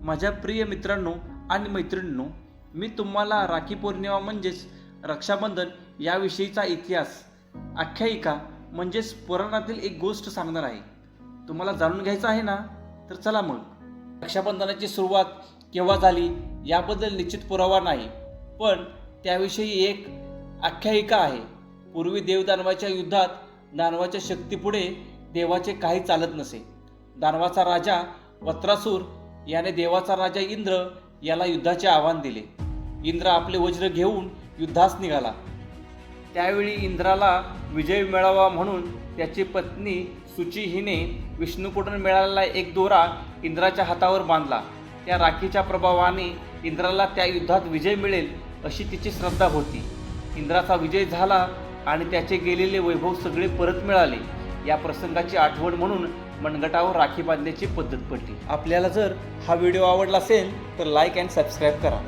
माझ्या प्रिय मित्रांनो आणि मैत्रिणींनो मी तुम्हाला राखी पौर्णिमा म्हणजेच रक्षाबंधन याविषयीचा इतिहास आख्यायिका म्हणजेच पुराणातील एक गोष्ट सांगणार आहे. तुम्हाला जाणून घ्यायचं आहे ना? तर चला मग. रक्षाबंधनाची सुरुवात केव्हा झाली याबद्दल निश्चित पुरावा नाही पण त्याविषयी एक आख्यायिका आहे. पूर्वी देवदानवाच्या युद्धात दानवाच्या शक्तीपुढे देवाचे काही चालत नसे. दानवाचा राजा वत्रासूर याने देवाचा राजा इंद्र याला युद्धाचे आव्हान दिले. इंद्र आपले वज्र घेऊन युद्धास निघाला. त्यावेळी इंद्राला विजय मिळावा म्हणून त्याची पत्नी सुची हिने विष्णुकडून मिळालेला एक दोरा इंद्राच्या हातावर बांधला. त्या राखीच्या प्रभावाने इंद्राला त्या युद्धात विजय मिळेल अशी तिची श्रद्धा होती. इंद्राचा विजय झाला आणि त्याचे गेलेले वैभव सगळे परत मिळाले. या प्रसंगाची आठवण म्हणून मनगटावर राखी बांधण्याची पद्धत पडली. आपल्याला जर हा व्हिडिओ आवडला असेल तर लाईक अँड सबस्क्राईब करा.